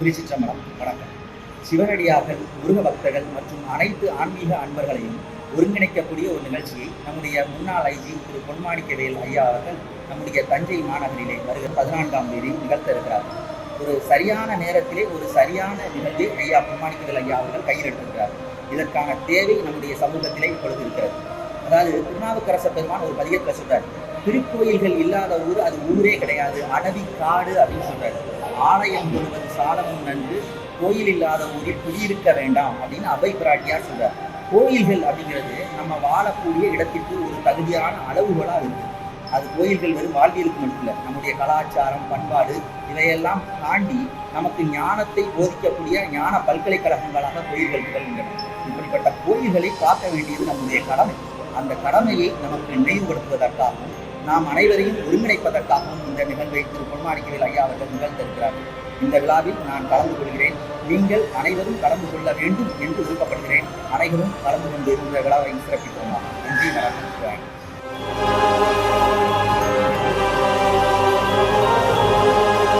திருச்சிற்றம்பலம் வணக்கம். சிவனடியார்கள் முருக பக்தர்கள் மற்றும் அனைத்து ஆன்மீக அன்பர்களையும் ஒருங்கிணைக்கக்கூடிய ஒரு நிகழ்ச்சியை நம்முடைய முன்னாள் ஐஜி திரு பொன்மாணிக்கவேல் ஐயா அவர்கள் நம்முடைய தஞ்சை மாநகரிலே வருகிற பதினான்காம் தேதி நிகழ்த்த இருக்கிறார். ஒரு சரியான நேரத்திலே ஒரு சரியான நிகழ்வை ஐயா பொன்மாணிக்கவேல் ஐயா அவர்கள் கையிலிட்டிருக்கிறார். இதற்கான தேவை நம்முடைய சமூகத்திலே இப்பொழுது இருக்கிறது. அதாவது திருநாவுக்கரச பெருமான் ஒரு பதிகத்தில் சொல்றார் திருக்கோயில்கள் இல்லாத ஊர் அது ஊரே கிடையாது. அடவி காடு அப்படின்னு சொல்றாரு. ஆலயம் முழுவதும் சாலமும் நன்று கோயில் இல்லாத ஊரில் குடியிருக்க வேண்டாம் அப்படின்னு அபை பிராட்டியார் சொல்றார். கோயில்கள் அப்படிங்கிறது நம்ம வாழக்கூடிய இடத்திற்கு ஒரு தகுதியான அளவுகளாக இருக்கு. அது கோயில்கள் வெறும் வாழ்வியலுக்கு மட்டும் இல்லை நம்முடைய கலாச்சாரம் பண்பாடு இதையெல்லாம் தாண்டி நமக்கு ஞானத்தை போதிக்கக்கூடிய ஞான பல்கலைக்கழகங்களாக கோயில்கள் திகழ்கின்றன. இப்படிப்பட்ட கோயில்களை காக்க வேண்டியது நம்முடைய கடமை. அந்த கடமையை நமக்கு நினைவுபடுத்துவதற்காகவும் நாம் அனைவரையும் ஒருங்கிணைப்பதற்காகவும் இந்த நிகழ்வை திரு பொன்மாணிக்கவேல் ஐயா அவர்கள் நிகழ்த்திருக்கிறார்கள் இந்த விழாவில் நான் கலந்து கொள்கிறேன். நீங்கள் அனைவரும் கலந்து கொள்ள வேண்டும் என்று விருப்பப்படுகிறேன். அனைவரும் கலந்து கொண்டு இந்த விழாவை சிறப்பித்துள்ளார் நன்றி வணக்கம்.